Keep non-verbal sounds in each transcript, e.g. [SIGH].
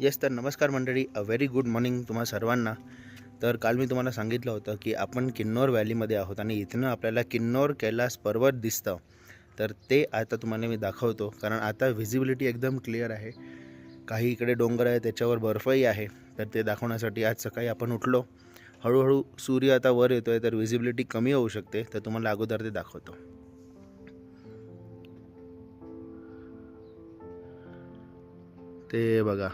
Yes तर नमस्कार मंडळी. अ व्हेरी गुड मॉर्निंग तुम्हा सर्वांना. तर काल मी तुम्हाला सांगितलं होतं की आपण किन्नौर व्हॅलीमध्ये आहोत आणि इथनं आपल्याला किन्नौर कैलास पर्वत दिसतं. तर ते आता तुम्हाला मी दाखवतो. कारण आता व्हिजिबिलिटी एकदम क्लिअर आहे. काही इकडे डोंगर आहे त्याच्यावर बर्फही आहे. तर ते दाखवण्यासाठी आज सकाळी आपण उठलो. हळूहळू सूर्य आता वर येतो आहे तर व्हिजिबिलिटी कमी होऊ शकते. तर तुम्हाला अगोदर ते दाखवतो. ते बघा.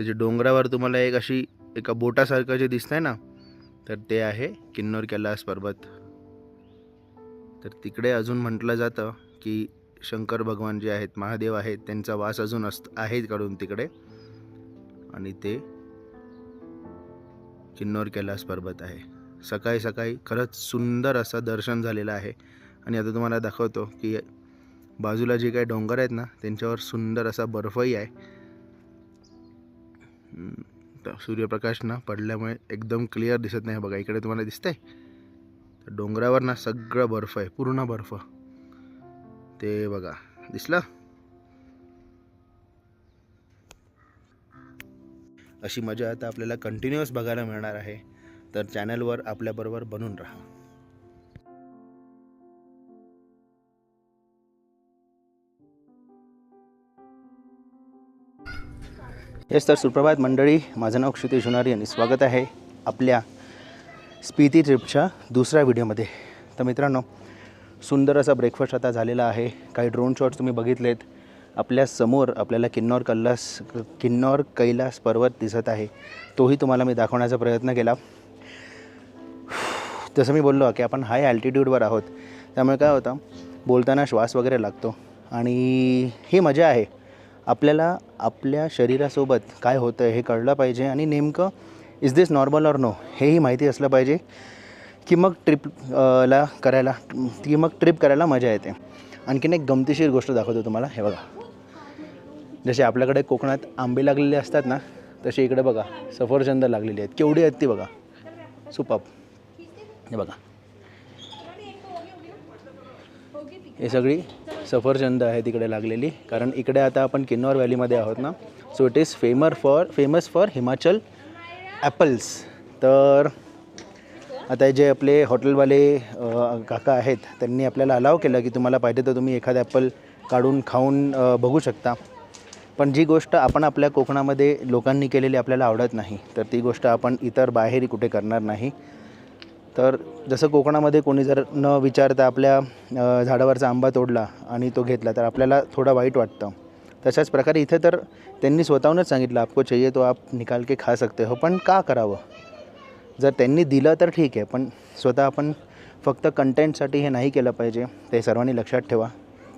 त्याच्या डोंगरावर तुम्हाला एक अशी एका बोटासारखं जे आहे ना तर ते आहे किन्नौर कैलास पर्वत. तर तिकडे अजून म्हटलं जातं की शंकर भगवान जे आहेत महादेव आहेत त्यांचा वास अजून असत आहे काढून तिकडे. आणि ते किन्नौर कैलास पर्वत आहे. सकाळी सकाळी खरंच सुंदर असं दर्शन झालेलं आहे. आणि आता तुम्हाला दाखवतो की बाजूला जे काही डोंगर आहेत ना त्यांच्यावर सुंदर असा बर्फही आहे. सूर्यप्रकाश ना पडल्यामुळे एकदम क्लिअर दिसत नाही. बघा इकडे तुम्हाला दिसतंय? तर डोंगरावर ना सगळं बर्फ आहे पूर्ण बर्फ. ते बघा दिसलं? अशी मजा आता आपल्याला कंटिन्युअस बघायला मिळणार आहे. तर चॅनलवर आपल्याबरोबर बनून राहा. येस तर सुप्रभात मंडळी माझं नाव क्षितिश होणारी आणि स्वागत आहे आपल्या स्पीती ट्रिपच्या दुसऱ्या व्हिडिओमध्ये. तर मित्रांनो सुंदर असा ब्रेकफास्ट आता झालेला आहे. काही ड्रोन शॉट्स तुम्ही बघितलेत. आपल्यासमोर आपल्याला किन्नौर कल्लास किन्नौर कैलास पर्वत दिसत आहे. तोही तुम्हाला मी दाखवण्याचा प्रयत्न केला. जसं मी बोललो की आपण हाय अल्टिट्यूडवर आहोत. त्यामुळे काय होतं बोलताना श्वास वगैरे लागतो. आणि ही मजा आहे. आपल्याला आपल्या शरीरासोबत काय होतं हे कळलं पाहिजे आणि नेमकं is this normal or no हेही माहिती असलं पाहिजे की मग ट्रिप ला करायला की मग ट्रिप करायला मजा येते. आणखीन एक गमतीशीर गोष्ट दाखवतो तुम्हाला हे बघा. जसे आपल्याकडे कोकणात आंबे लागलेले असतात ना तसे इकडे बघा सफरचंद लागलेली आहेत. केवढी आहेत ती बघा. सुपाप. हे बघा. हे सगळी सफरचंद आहे तिकडे लागलेली. कारण इकडे आता आपण किन्नौर व्हॅलीमध्ये आहोत ना. So it is famer for famous for Himachal apples तर आता जे आपले हॉटेलवाले काका आहेत त्यांनी आपल्याला अलाव केलं की तुम्हाला पाहिजे तर तुम्ही एखादं ॲपल काढून खाऊन बघू शकता. पण जी गोष्ट आपण आपल्या कोकणामध्ये लोकांनी केलेली आपल्याला आवडत नाही तर ती गोष्ट आपण इतर बाहेर कुठे करणार नाही. तर जसं कोकणामध्ये कोणी जर न विचारता आपल्या झाडावरचा आंबा तोडला आणि तो घेतला तर आपल्याला थोडं वाईट वाटतं. तशाच प्रकारे इथे तर त्यांनी स्वतःहूनच सांगितलं आपको चाहिए तो आप निकाल के खा सकते हो पण का करावं? जर त्यांनी दिलं तर ठीक आहे पण स्वतः आपण फक्त कंटेंटसाठी हे नाही केलं पाहिजे ते सर्वांनी लक्षात ठेवा.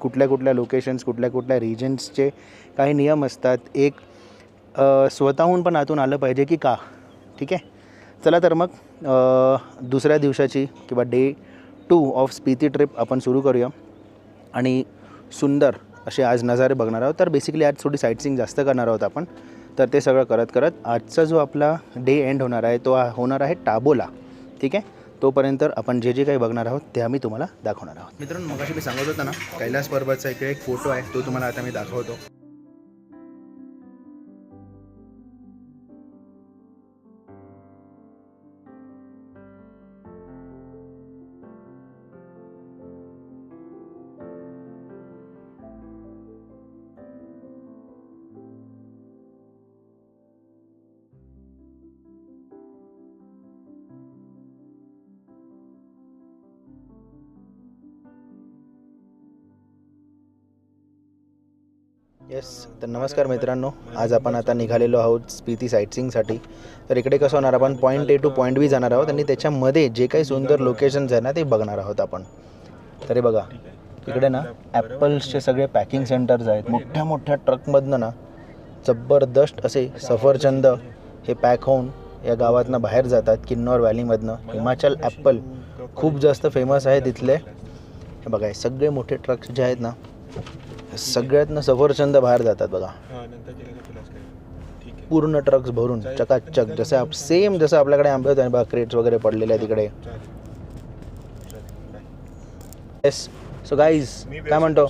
कुठल्या कुठल्या लोकेशन्स कुठल्या कुठल्या रिजन्सचे काही नियम असतात एक स्वतःहून पण आतून आलं पाहिजे की का? ठीक आहे? चला तर मग दुसऱ्या दिवसाची किंवा day two of Spiti trip आपण सुरू करूया. आणि सुंदर असे आज नजारे बघणार आहोत. तर बेसिकली आज थोडी साईटसिंग जास्त करणार आहोत आपण. तर ते सगळं करत करत आजचा जो आपला डे एंड होणार आहे तो होणार आहे टाबोला ठीक आहे? तोपर्यंत आपण जे जे काही बघणार आहोत ते आम्ही तुम्हाला दाखवणार आहोत. मित्रांनो मगाशी मी सांगत होता ना कैलास पर्वतचा इकडे एक फोटो आहे तो तुम्हाला आता मी दाखवतो. तर नमस्कार मित्रांनो आज आपण आता निघालेलो आहोत स्पीती साईटसिंगसाठी तर इकडे कसं होणार आपण point A to point B जाणार आहोत आणि त्याच्यामध्ये जे काही सुंदर लोकेशन्स आहे ना ते बघणार आहोत आपण. तरी बघा इकडे ना ॲपल्सचे सगळे पॅकिंग सेंटर्स आहेत. मोठ्या मोठ्या ट्रकमधनं ना जबरदस्त असे सफरचंद हे पॅक होऊन या गावातनं बाहेर जातात किन्नौर व्हॅलीमधनं हिमाचल ॲपल खूप जास्त फेमस आहे तिथले. हे बघा सगळे मोठे ट्रक्स जे आहेत ना सगळ्यातनं सफरचंद बाहेर जातात बघा. पूर्ण ट्रक्स भरून चकाचक जसं आप सेम जसं आपल्याकडे आंबे होते ना बघा क्रेट्स वगैरे पडलेले आहे तिकडे येस सो गाईज काय म्हणतो.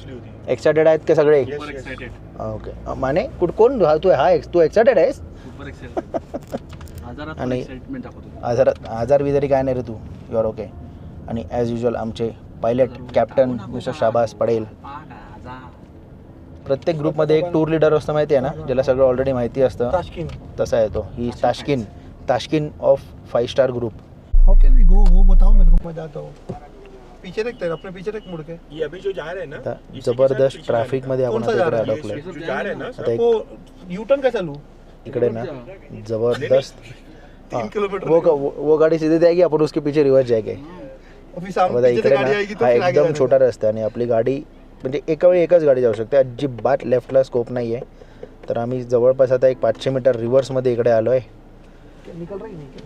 एक्सायटेड आहेत का सगळे? ओके माने कुठ कोण हा तू हा तू एक्सायटेड आहेस? सुपर एक्साइटेड [LAUGHS] आजारात आणि- आजार आजार विजारी काय नाही रे तू. यू आर ओके आणि ॲज युजल आमचे पायलट कॅप्टन मिस्टर शाबास पडेल प्रत्येक ग्रुपमध्ये एक टूर लिडर असतं माहिती आहे ना ज्याला सगळं ऑलरेडी माहिती असतं. ताशकिन. तसा आहे तो. ही Tashkin. Tashkin of five star group how can we go वो बताओ मेरे को मैं जाता हूँ। पीछे देख तेरे अपने पीछे देख मुड़ के। ये अभी जो जा रहे हैं ना आता इसी के साथ जबरदस्त पीछे ट्रॅफिकमध्ये आपण कोणता आता इकडे जा रहा है? अडकलोय। जो जा रहे हैं ना आता एक वो यू टर्न कैसे लूँ? इकडे ना जबरदस्त. तीन किलोमीटर वो वो वो गाड़ी सीधी जाएगी अपन उसके पीछे रिवर्स जाएंगे. फिर सामने बघा पीछे से इकडे गाड़ी ना आएगी तो फिर आगे एकदम जाने छोटा रस्ता आहे आणि आपली गाडी म्हणजे एका वेळी एकच गाडी जाऊ शकते. अजिबात लेफ्टला स्कोप नाही आहे तर आम्ही जवळपास आता एक पाचशे मीटर रिव्हर्समध्ये इकडे आलो आहे?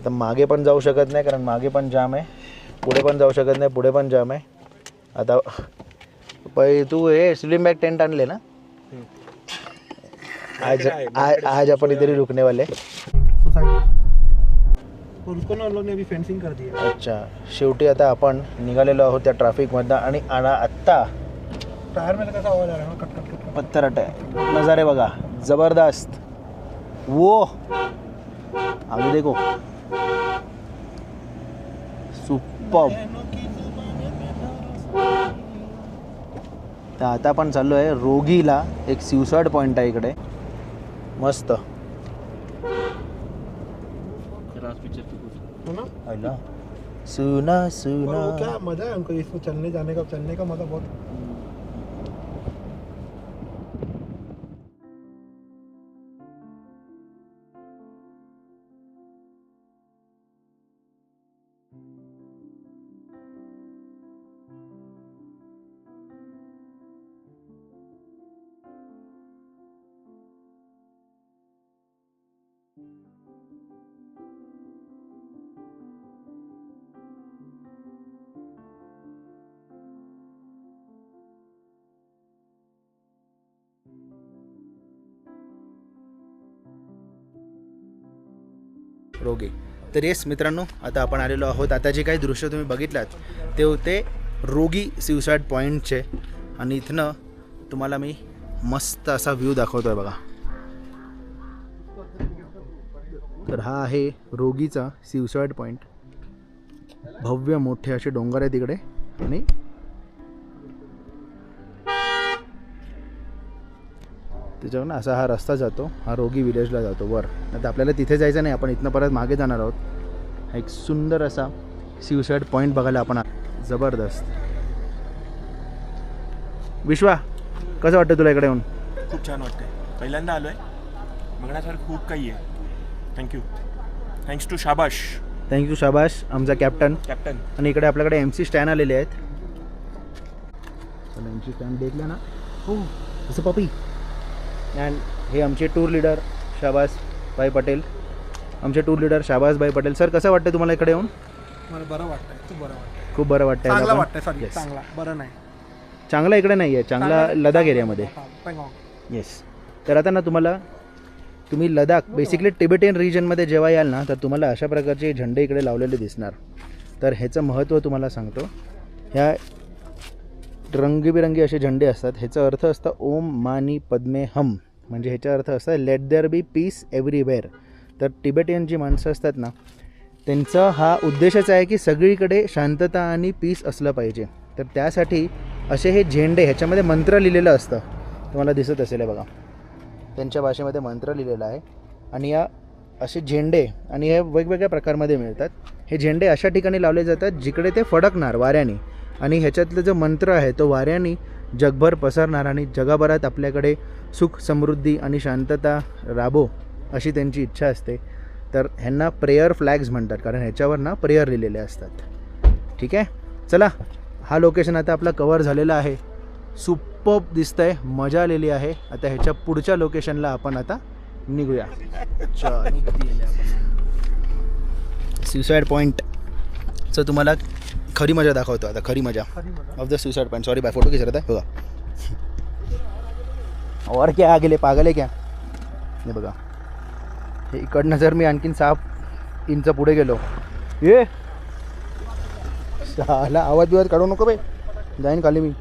तर मागे पण जाऊ शकत नाही कारण मागे पण जाम आहे. पुढे पण जाऊ शकत नाही पुढे पण जाम आहे. आता पै तू हे स्लिम बॅग टेंट आणले ना? आज आज आज आपण इधर ही रुकने वाले सोसाइटी और उसको ना उन लोग ने अभी फेंसिंग कर दिया. अच्छा. शेवटी आता आपण निघालेलो आहोत त्या ट्रॅफिकमधनं आणि आणा आत्ता टायर में कैसा आवाज आ रहा है? ना, कट कट कट. पत्थर आहे नजारे बघा. जबरदस्त. वो. आगे देखो. सुपर. तर आता आपण चाललो आहे रोगीला एक सिवसाड पॉईंट आहे इकडे. मस्त. सुना. सुना वो क्या मजा है उनको इसको चलने जाने का चलने का मजा बहुत. रोगे. तर येस मित्रांनो आता आपण आलेलो आहोत. आता जे काही दृश्य तुम्ही बघितलात ते होते रोगी सुसाईड पॉईंटचे आणि इथनं तुम्हाला मी मस्त असा व्ह्यू आहे बघा. तर हा आहे रोगीचा सुसाईड पॉईंट भव्य मोठे असे डोंगर आहे तिकडे आणि त्याच्यावर असा हा रस्ता जातो हा रोगी विलेजला जातो वर. आता आपल्याला तिथे जायचं नाही आपण इथनं परत मागे जाणार आहोत. हा एक सुंदर असा सिवसाईड पॉईंट बघायला आपण जबरदस्त. विश्वा कसं वाटतं तुला इकडे येऊन? खूप छान वाटतंय. पहिल्यांदा आलोय. बघण्यासारखं खूप काही आहे. थँक्यू थँक्स टू शाबाश. थँक्यू शाबाश आमचा कॅप्टन कॅप्टन आणि इकडे आपल्याकडे एम सी स्टँड आलेले आहेत. एम सी स्टँड देखल्या ना. हो असं पपी अँड हे आमचे टूर लिडर शाबास भाई पटेल. आमचे टूर लिडर शाबास भाई पटेल. सर कसं वाटतं तुम्हाला इकडे येऊन? मला बरं वाटतंय. खूप बरं वाटतंय. खूप बरं वाटतं चांगला याला वाटतंय. सॉरी. चांगला. बरं नाही. चांगला इकडे नाही आहे. चांगला लडाख एरियामध्ये. पेंगॉंग. येस तर आता ना तुम्हाला तुम्ही लडाख बेसिकली टिबेटियन रिजनमध्ये जेव्हा याल ना तर तुम्हाला अशा प्रकारचे झेंडे इकडे लावलेले दिसणार. तर ह्याचं महत्त्व तुम्हाला सांगतो. ह्या रंगीबिरंगी असे झेंडे असतात. ह्याचा अर्थ असतं ओम मानी पद्मे हम. म्हणजे ह्याचा अर्थ असतं let there be peace everywhere तर टिबेटियन जी माणसं असतात ना त्यांचा हा उद्देशच आहे की सगळीकडे शांतता आणि पीस असलं पाहिजे. तर त्यासाठी असे हे झेंडे ह्याच्यामध्ये मंत्र लिहिलेलं असतं. तुम्हाला दिसत असेल बघा. त्यांच्या भाषेमध्ये मंत्र लिहिलेला आहे. आणि या असे झेंडे आणि हे वेगवेगळ्या प्रकारमध्ये मिळतात. हे झेंडे अशा ठिकाणी लावले जातात जिकडे ते फडकणार वाऱ्याने. आणि ह्याच्यातलं जो मंत्र आहे तो वाऱ्याने जगभर पसरणार आणि जगभरात आपल्याकडे सुख समृद्धी आणि शांतता राबो अशी त्यांची इच्छा असते. तर ह्यांना प्रेयर फ्लॅग्स म्हणतात कारण ह्याच्यावर ना प्रेयर लिहिलेले असतात. ठीक आहे? चला हा लोकेशन आता आपला कवर झालेला आहे. सुप दिसतं आहे मजा आलेली आहे. आता ह्याच्या पुढच्या लोकेशनला आपण आता निघूया. चल सुसाईड पॉईंटचं तुम्हाला खरी मजा दाखवतो आता खरी मजा. Of the suicide point sorry bye photo घे आहे बघा. और क्या आ गेले पागल आहे क्या? हे बघा. हे इकडनं जर मी आणखीन सहा इंच पुढे गेलो. ये. साला आवाज बिवाज काढू नको बाई जाईन खाली मी.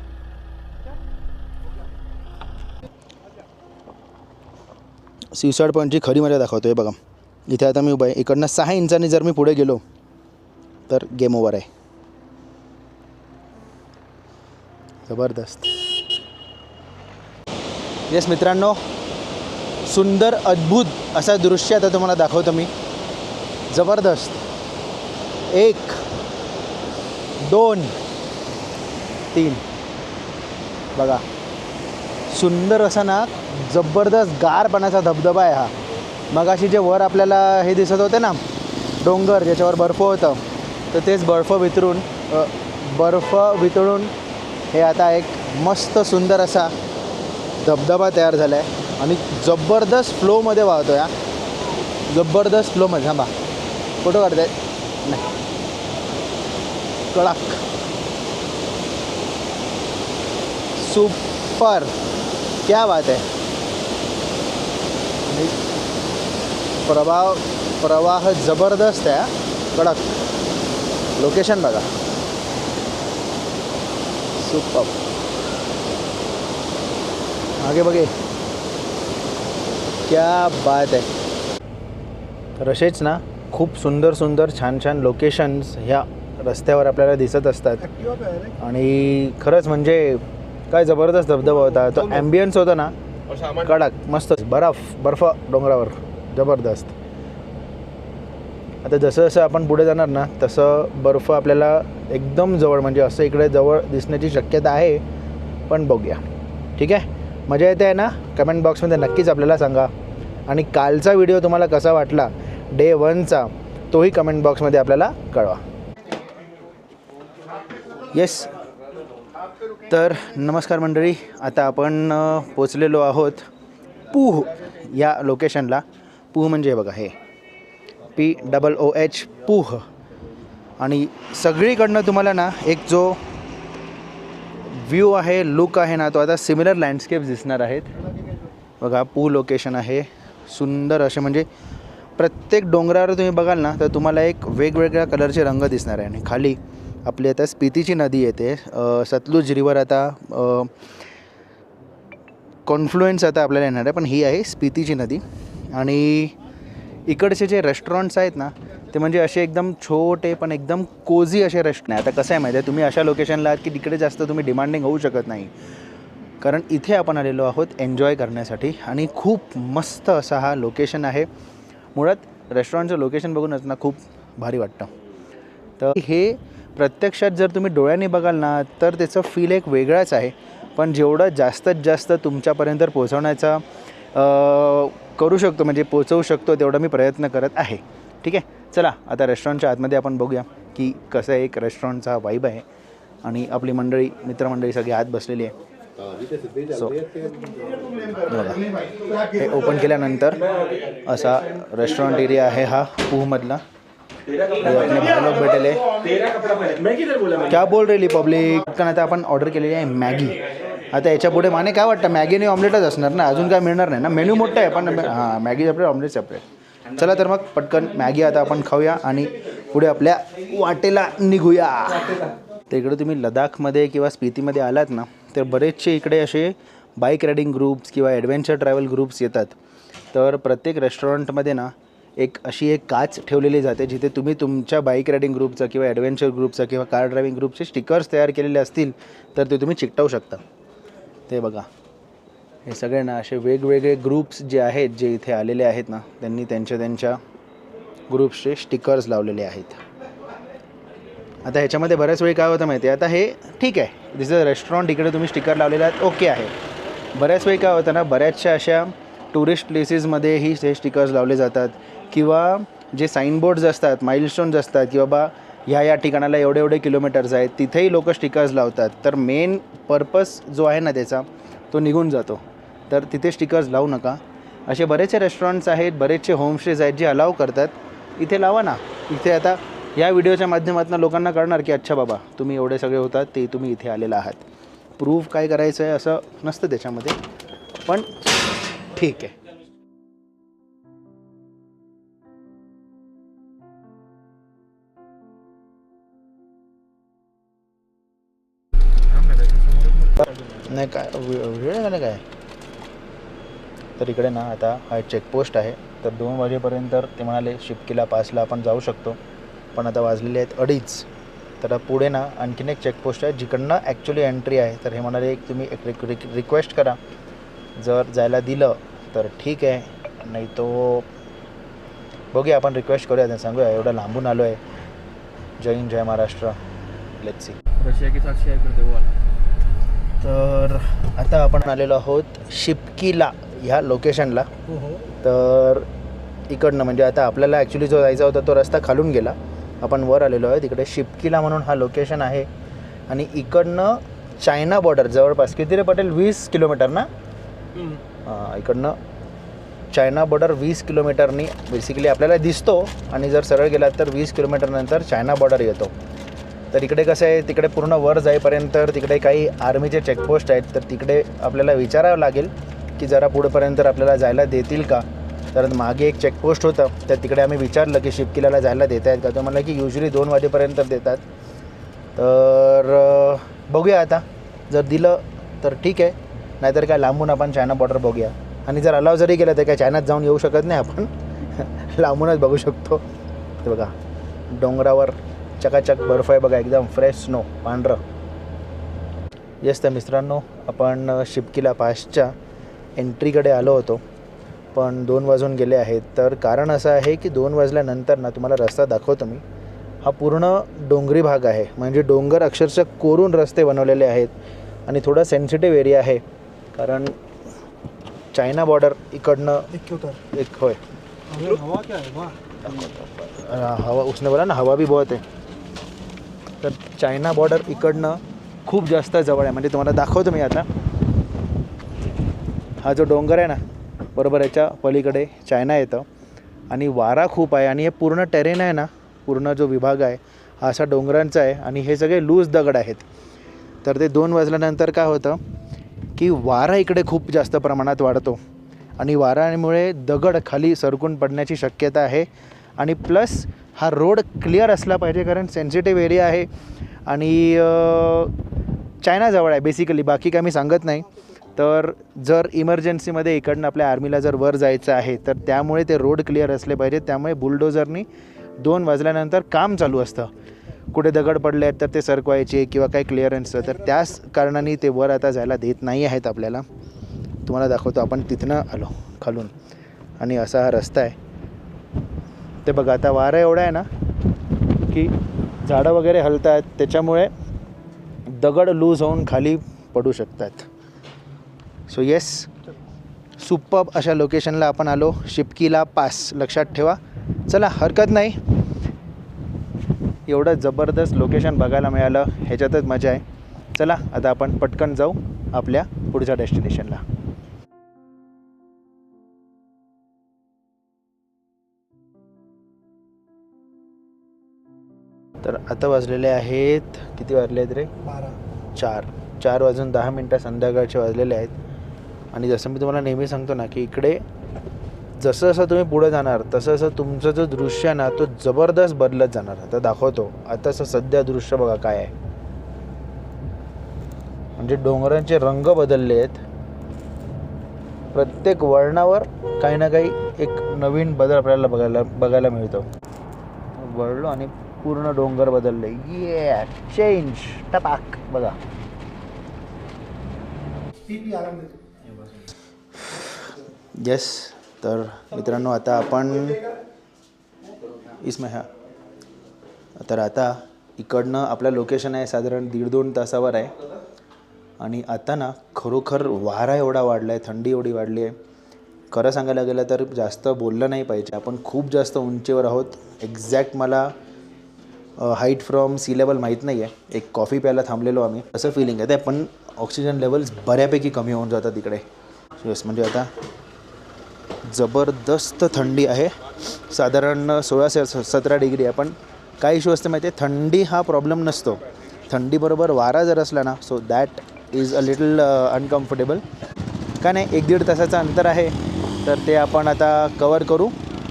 सिवसाड पॉईंटची खरी मजा दाखवतो आहे बघा. इथे आता मी उभा आहे. इकडनं सहा इंचांनी जर मी पुढे गेलो तर गेम ओवर आहे. जबरदस्त. येस मित्रांनो सुंदर अद्भुत असा दृश्य आता तुम्हाला दाखवतो मी. जबरदस्त. एक दोन तीन. बघा सुंदर असा ना जबरदस्त गार पाण्याचा धबधबा आहे हा. मगाशी जे वर आपल्याला हे दिसत होते ना डोंगर ज्याच्यावर बर्फ होतं तर तेच बर्फ वितरून बर्फ वितळून हे आता एक मस्त सुंदर असा धबधबा तयार झाला आहे आणि जबरदस्त फ्लोमध्ये वाहतो या जबरदस्त फ्लोमध्ये थांबा. फोटो काढताय नाही. कडाक. सुपर. क्या बात आहे. प्रभाव प्रवाह प्रवाह जबरदस्त आहे कडक. लोकेशन बघा. सुपर आगे बघे. क्या बात आहे तर असेच ना खूप सुंदर सुंदर छान छान लोकेशन्स ह्या रस्त्यावर आपल्याला दिसत असतात. आणि खरंच म्हणजे काय जबरदस्त धबधबा होता. तो ॲम्बियन्स होता ना कडक मस्त बर्फ बर्फ डोंगरावर. जबरदस्त. आता जसं जसं आपण पुढे जाणार ना तसं बर्फ आपल्याला एकदम जवळ म्हणजे असं इकडे जवळ दिसण्याची शक्यता आहे पण बघूया. ठीक आहे? मजा येते आहे ना? कमेंट बॉक्समध्ये नक्कीच आपल्याला सांगा. आणि कालचा व्हिडिओ तुम्हाला कसा वाटला? डे वनचा तोही कमेंट बॉक्समध्ये आपल्याला कळवा. येस तर नमस्कार मंडळी आता आपण पोचलेलो आहोत पूह या लोकेशनला पूह म्हणजे बघा हे. P double O H Pooh आणि सगळीकडनं तुम्हाला ना एक जो व्ह्यू आहे लुक आहे ना तो आता सिमिलर लँडस्केप्स दिसणार आहेत. बघा पू लोकेशन आहे. सुंदर असे म्हणजे प्रत्येक डोंगरावर तुम्ही बघाल ना तर तुम्हाला एक वेगवेगळ्या कलरचे रंग दिसणार आहे. आणि खाली आपली आता स्पितीची नदी येते. सतलुज रिवर आता कॉन्फ्लुएन्स आता आपल्याला येणार आहे पण ही आहे स्पितीची नदी. आणि इकडचे जे रेस्टॉरंट्स आहेत ना ते म्हणजे असे एकदम छोटे पण एकदम कोझी असे रेस्ट नाही आता कसं आहे माहिती आहे? तुम्ही अशा लोकेशनला आहात की तिकडे जास्त तुम्ही डिमांडिंग होऊ शकत नाही. कारण इथे आपण आलेलो आहोत एन्जॉय करण्यासाठी आणि खूप मस्त असा हा लोकेशन आहे. मुळात रेस्टॉरंटचं लोकेशन बघूनच ना खूप भारी वाटतं. तर हे प्रत्यक्षात जर तुम्ही डोळ्यांनी बघाल ना तर त्याचं फील एक वेगळाच आहे. पण जेवढं जास्तीत जास्त तुमच्यापर्यंत पोहोचवण्याचा करू शकतो म्हणजे पोचवू शकतो तेवढा मी प्रयत्न करत आहे. ठीक आहे? चला आता रेस्टॉरंटच्या आतमध्ये आपण बघूया की कसं एक रेस्टॉरंटचा वाईब आहे आणि आपली मंडळी मित्रमंडळी सगळी आत बसलेली आहे. सो बघा. हे ओपन केल्यानंतर असा रेस्टॉरंट एरिया आहे हा पूहमधला. लोग बैठेले क्या बोल रही पब्लिक कारण आता आपण ऑर्डर केलेली आहे मॅगी. आता याच्यापुढे माने काय वाटतं? मॅगी आणि ऑमलेटच असणार ना? अजून काय मिळणार नाही ना? मेन्यू मोठं आहे पण हां मॅगी सेपरेट ऑमलेट सेपरेट चला तर मग पटकन मॅगी आता आपण खाऊया आणि पुढे आपल्या वाटेला निघूया. तर इकडे तुम्ही लडाखमध्ये किंवा स्पितीमध्ये आलात ना तर बरेचसे इकडे असे बाईक रायडिंग ग्रुप्स किंवा ॲडव्हेंचर ट्रॅव्हल ग्रुप्स येतात. तर प्रत्येक रेस्टॉरंटमध्ये ना एक अशी एक काच ठेवलेली जाते जिथे तुम्ही तुमच्या बाईक रायडिंग ग्रुपचा किंवा ॲडव्हेंचर ग्रुपचा किंवा कार ड्रायव्हिंग ग्रुपचे स्टिकर्स तयार केलेले असतील तर ते तुम्ही चिकटवू शकता. ते बघा. हे सगळे ना असे वेगवेगळे ग्रुप्स जे आहेत जे इथे आलेले आहेत ना त्यांनी त्यांच्या त्यांच्या ग्रुप्सचे स्टिकर्स लावलेले आहेत. आता ह्याच्यामध्ये बऱ्याच वेळी काय होतं माहिती आहे आता हे ठीक आहे. दिस अ रेस्टॉरंट इकडे तुम्ही स्टिकर लावलेला आहेत. ओके आहे. बऱ्याच वेळी काय होतं ना बऱ्याचशा अशा टुरिस्ट प्लेसेसमध्येही हे स्टिकर्स लावले जातात. किंवा जे साईनबोर्ड्स असतात माइलस्टोन्स असतात की बाबा ह्या या ठिकाणाला एवढे एवढे किलोमीटर्स आहेत. तिथेही लोक स्टिकर्स लावतात. तर मेन पर्पस जो आहे ना त्याचा तो निघून जातो. तर तिथे स्टिकर्स लावू नका. असे बरेचसे रेस्टॉरंट्स आहेत बरेचसे होमस्टेज आहेत जे अलाव करतात. इथे लावा ना. इथे आता या व्हिडिओच्या माध्यमातून लोकांना कळणार की अच्छा बाबा तुम्ही एवढे सगळे होतात ते तुम्ही इथे आलेला आहात. प्रूफ काय करायचं आहे असं नसतं त्याच्यामध्ये. पण ठीक आहे. नाही काय वेळ झाला काय? तर इकडे ना आता हा चेकपोस्ट आहे. तर दोन वाजेपर्यंत ते म्हणाले शिपकीला पासला आपण जाऊ शकतो. पण आता वाजलेले आहेत अडीच. तर पुढे ना आणखीन एक चेकपोस्ट आहे जिकडनं ॲक्च्युली एंट्री आहे. तर हे म्हणाले एक तुम्ही एक रिक रिक रिक्वेस्ट करा. जर जायला दिलं तर ठीक आहे. नाही तो बघूया आपण रिक्वेस्ट करूया. त्यांना सांगूया एवढं लांबून आलो आहे जय हिंद जय महाराष्ट्र. लेट्स सी रशिया की साक्षी आहे करते वाला तर आता आपण आलेलो आहोत शिपकीला ह्या लोकेशनला हो हो. तर इकडनं म्हणजे आता आपल्याला ॲक्च्युली जो जायचा होता तो रस्ता खालून गेला. आपण वर आलेलो आहे तिकडे शिपकीला म्हणून हा लोकेशन आहे. आणि इकडनं चायना बॉर्डर जवळपास किती रे पटेल? वीस किलोमीटर ना? इकडनं चायना बॉर्डर वीस किलोमीटरनी बेसिकली आपल्याला दिसतो. आणि जर सरळ गेलात तर वीस किलोमीटरनंतर चायना बॉर्डर येतो. तर इकडे कसं आहे तिकडे पूर्ण वर जाईपर्यंत तिकडे काही आर्मीचे चेकपोस्ट आहेत. तर तिकडे आपल्याला विचारावं लागेल की जरा पुढेपर्यंत आपल्याला जायला देतील का? तर मागे एक चेकपोस्ट होतं. तर तिकडे आम्ही विचारलं की शिपकिल्याला जायला देत आहेत का? तर मला की युजली दोन वाजेपर्यंत देतात. तर बघूया आता. जर दिलं तर ठीक आहे. नाहीतर काय लांबून आपण चायना बॉर्डर बघूया. आणि जर अलाव जरी केलं तर काय चायनात जाऊन येऊ शकत नाही आपण? [LAUGHS] लांबूनच बघू शकतो. ते बघा. डोंगरावर चकाचक बर्फ आहे बघा एकदम फ्रेश स्नो पांढरं. येस तर मित्रांनो आपण शिपकीला पासच्या एंट्रीकडे आलो होतो पण दोन वाजून गेले आहेत. तर कारण असं आहे की दोन वाजल्यानंतर ना तुम्हाला रस्ता दाखवतो मी. हा पूर्ण डोंगरी भाग आहे. म्हणजे डोंगर अक्षरशः कोरून रस्ते बनवलेले आहेत आणि थोडा सेन्सिटिव्ह एरिया आहे. कारण चायना बॉर्डर इकडनं एक होय. हवा है? उसने बोला ना हवा भी बहुत आहे तर चायना बॉर्डर इकडनं खूप जास्त जवळ आहे. म्हणजे तुम्हाला दाखवतो मी आता. हा जो डोंगर आहे ना बरोबर याच्या पलीकडे चायना येतं. आणि वारा खूप आहे आणि हे पूर्ण टेरेन आहे ना पूर्ण जो विभाग आहे हा असा डोंगरांचा आहे आणि हे सगळे लूज दगड आहेत. तर ते दोन वाजल्यानंतर काय होतं की वारा इकडे खूप जास्त प्रमाणात वाढतो. आणि वारामुळे दगड खाली सरकून पडण्याची शक्यता आहे. आणि प्लस हा रोड क्लिअर असला पाहिजे कारण सेन्सिटिव्ह एरिया आहे. आणि चायनाजवळ आहे बेसिकली बाकी काय मी सांगत नाही. तर जर इमर्जन्सीमध्ये इकडनं आपल्या आर्मीला जर वर जायचं आहे तर त्यामुळे ते रोड क्लिअर असले पाहिजे. त्यामुळे बुलडोझरनी दोन वाजल्यानंतर काम चालू असतं. कुठे दगड पडले आहेत तर ते सरकवायचे किंवा काही क्लिअरन्सचं तर त्याच कारणाने ते वर आता जायला देत नाही आहेत आपल्याला. तुम्हाला दाखवतो आपण तिथनं आलो खालून. आणि असा हा रस्ता आहे. ते बघा आता वारा एवढा आहे ना की झाडं वगैरे हलतात त्याच्यामुळे दगड लूज होऊन खाली पडू शकतात. सो येस सुपब अशा लोकेशनला आपण आलो. शिपकीला पास लक्षात ठेवा. चला हरकत नाही. एवढं जबरदस्त लोकेशन बघायला मिळालं ह्याच्यातच मजा आहे. चला आता आपण पटकन जाऊ आपल्या पुढच्या डेस्टिनेशनला तर आता वाजलेले आहेत किती वाजले आहेत रे? बारह चार. चार वाजून दहा मिनटं संध्याकाळचे वाजलेले आहेत. आणि जसं मी तुम्हाला नेहमी सांगतो ना की इकडे जसं जसं तुम्ही पुढे जाणार तसं जसं तुमचं जो दृश्य आहे ना तो जबरदस्त बदलत जाणार. आता दाखवतो. आताचं सध्या दृश्य बघा काय आहे. म्हणजे डोंगरांचे रंग बदलले आहेत. प्रत्येक वळणावर काही ना काही एक नवीन बदल आपल्याला बघायला बघायला मिळतो. वळलो आणि पूर्ण डोंगर बदलले. ये चेंज टपाक. बघा. येस तर मित्रांनो आता आपण इसमें हा. तर आता इकडनं आपलं लोकेशन आहे साधारण दीड दोन तासावर आहे. आणि आता ना खरोखर वारा एवढा वाढला आहे थंडी एवढी वाढली आहे. खरं सांगायला गेलं तर जास्त बोललं नाही पाहिजे. आपण खूप जास्त उंचीवर आहोत. एक्झॅक्ट मला हाईट फ्रॉम सी लेवल माहीत नाही आहे एक कॉफी प्यायला थांबलेलो आम्ही. असं फिलिंग आहे ते पण ऑक्सिजन लेवल्स बऱ्यापैकी कमी होऊन जातात तिकडे येस म्हणजे आता जबरदस्त थंडी आहे. साधारण सोळा से सतरा डिग्री आहे पण काय इश्यू असतं माहिती आहे थंडी हा प्रॉब्लेम नसतो. थंडीबरोबर वारा जर असला ना so that is a little uncomfortable का नाही एक दीड तासाचं अंतर आहे तर ते आपण आता कवर करू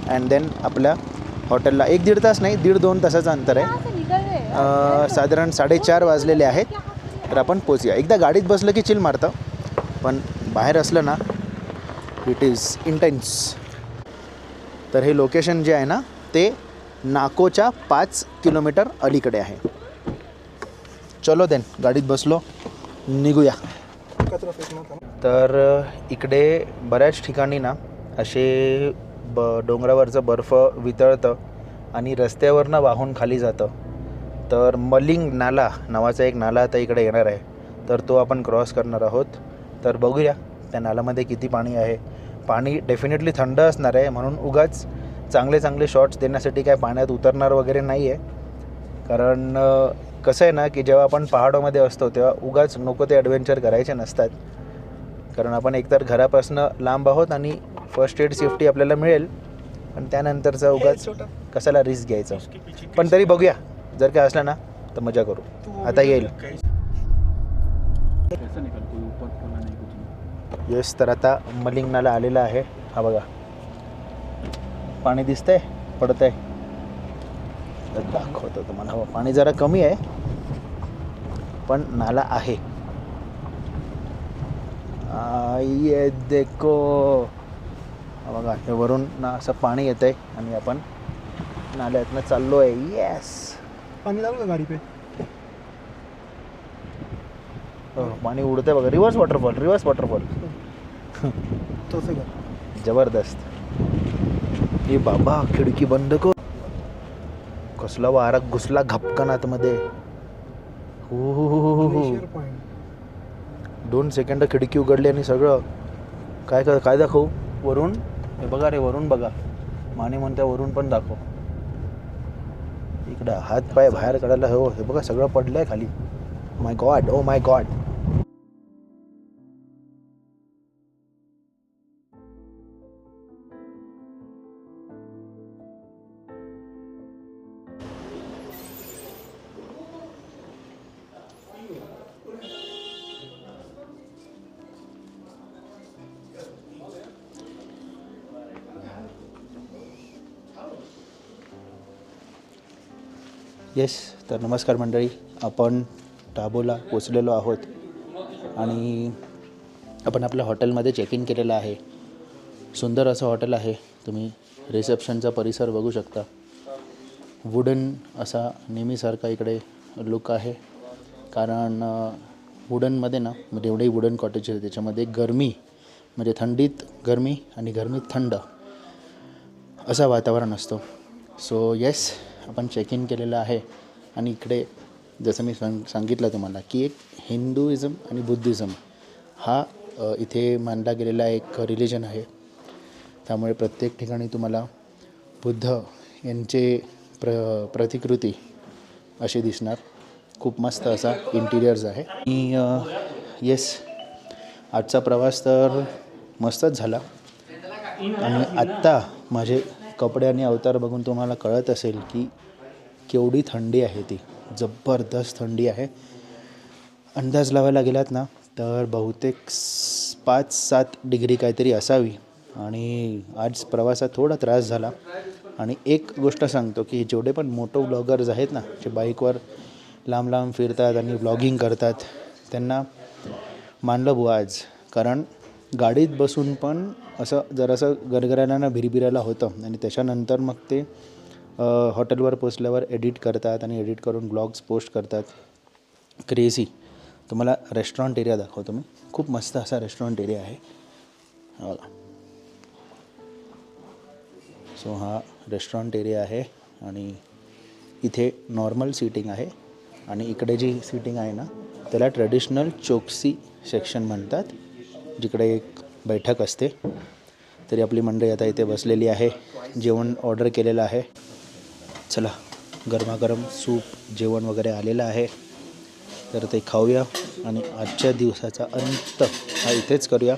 अँड देन आपल्या हॉटेलला एक दीड तास नाही दीड दोन तासाचं अंतर आहे. साधारण साडेचार वाजलेले आहेत. तर आपण पोचूया एकदा गाडीत बसलं की चिल मारतं पण बाहेर असलं ना इट इज इंटेन्स तर हे लोकेशन जे आहे ना ते नाकोच्या पाच किलोमीटर अलीकडे आहे. चलो देन गाडीत बसलो निघूया. तर इकडे बऱ्याच ठिकाणी ना असे ब डोंगरावरचं बर्फ वितळतं आणि रस्त्यावरनं वाहून खाली जातं. तर मलिंग नाला नावाचा एक नाला आता इकडे येणार आहे. तर तो आपण क्रॉस करणार आहोत. तर बघूया त्या नाल्यामध्ये किती पाणी आहे. पाणी डेफिनेटली थंड असणार आहे म्हणून उगाच चांगले चांगले शॉट्स देण्यासाठी काय पाण्यात उतरणार वगैरे नाही आहे कारण कसं आहे ना की जेव्हा आपण पहाडामध्ये असतो तेव्हा उगाच नको ते ॲडव्हेंचर करायचे नसतात. कारण आपण एकतर घरापासनं लांब आहोत आणि फर्स्ट एड सेफ्टी आपल्याला मिळेल. पण त्यानंतरचा उगाच कशाला रिस्क घ्यायचं? पण तरी बघूया. जर काय असलं ना तर मजा करू. आता येईल. येस तर आता मलिंगनाला आलेला आहे. हा बघा. पाणी दिसतंय पडतंय. तर दाखवतो तुम्हाला. हो पाणी जरा कमी आहे पण नाला आहे. देखो. बघा हे वरून ना असं पाणी येत आहे आणि आपण नाल्यातनं चाललो आहे येस पानी डालो का गाड़ी पे हो, पाणी उडतंय बघा. रिव्हर्स वॉटरफॉल रिव्हर्स वॉटरफॉल तो से कर. जबरदस्त. ए बाबा खिडकी बंद कर. कसला वारा घुसला घपकन आतमध्ये हो हो हो हो हो. पॉइंट दोन सेकंड खिडकी उघडली आणि सगळं. काय काय दाखवू? वरून? हे बघा रे वरून बघा. माने म्हणत्या वरून पण दाखव. इकडं हात पाय बाहेर काढायला हो हे बघा सगळं पडलंय खाली. My god oh my god yes तर नमस्कार मंडळी. आपण टाबोला पोचलेलो आहोत आणि आपण आपल्या हॉटेलमध्ये चेक इन केलेलं आहे. सुंदर असं हॉटेल आहे. तुम्ही रिसेप्शनचा परिसर बघू शकता. वुडन असा नेहमीसारखा इकडे लुक आहे. कारण वुडनमध्ये ना म्हणजे एवढे वुडन कॉटेज आहे. त्याच्यामध्ये गरमी म्हणजे थंडीत गरमी आणि गरमीत थंड असं वातावरण असतो. सो येस आपण चेक इन केलेलं आहे. आणि इकडे जसं मी सांग सांगितलं तुम्हाला की एक हिंदुइझम आणि बुद्धिझम हा इथे मानला गेलेला एक रिलिजन आहे. त्यामुळे प्रत्येक ठिकाणी तुम्हाला बुद्ध यांचे प्र प्रतिकृती अशी दिसणार. खूप मस्त असा इंटिरियर्स आहे. आणि येस आजचा प्रवास तर मस्तच झाला. आणि आत्ता माझे कपडे आणि अवतार बघून तुम्हाला कळत असेल की केवढी थंडी आहे ती. जबरदस्त थंडी आहे. अंदाज लावायला गेलात ना तर बहुतेक पाच सात डिग्री काहीतरी असावी. आणि आज प्रवासात थोडा त्रास झाला. आणि एक गोष्ट सांगतो की जेवढे पण मोटो ब्लॉगर्स आहेत ना जे बाईकवर लांब लांब फिरतात आणि ब्लॉगिंग करतात त्यांना मानलं बुवा आज. कारण गाडीत बसून पण असं जरासं गरगरायला भिरभिरायला होतं. आणि त्याच्यानंतर मग ते हॉटेलवर पोचल्यावर एडिट करतात आणि एडिट करून ब्लॉग्स पोस्ट करतात. क्रेझी तुम्हाला रेस्टॉरंट एरिया दाखवतो मी. खूप मस्त असा रेस्टॉरंट एरिया आहे. बघा. सो हा रेस्टॉरंट एरिया आहे आणि इथे नॉर्मल सीटिंग आहे. आणि इकडे जी सीटिंग आहे ना त्याला ट्रेडिशनल चोक्सी सेक्शन म्हणतात. जिकडे एक बैठक असते. तरी आपली मंडळी आता इथे बसलेली आहे. जेवण ऑर्डर केलेलं आहे. चला गरमागरम सूप जेवण वगैरे आलेलं आहे. तर ते खाऊया आणि आजच्या दिवसाचा अंत हा इथेच करूया.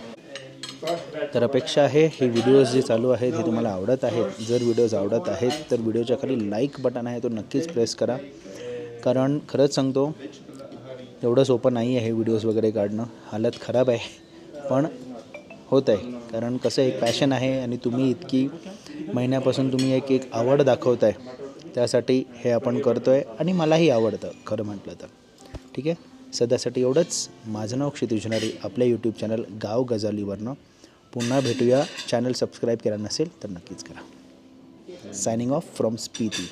तर अपेक्षा आहे हे व्हिडिओज जे चालू आहेत हे तुम्हाला आवडत आहेत. जर व्हिडिओज आवडत आहेत तर व्हिडिओच्या खाली लाईक बटन आहे तो नक्कीच प्रेस करा. कारण खरंच सांगतो एवढं सोपं नाही आहे व्हिडिओज वगैरे काढणं. हालत खराब आहे. पण होत आहे कारण कसं एक पॅशन आहे आणि तुम्ही इतकी महिन्यापासून तुम्ही एक एक आवड दाखवताय. त्यासाठी हे आपण करतो आहे आणि मलाही आवडतं खरं म्हटलं तर. ठीक आहे? सध्यासाठी एवढंच. माझं नाव क्षितिज आपल्या यूट्यूब चॅनल गाव गजालीवरनं. पुन्हा भेटूया. चॅनल सबस्क्राईब केला नसेल तर नक्कीच करा. Signing off from Spiti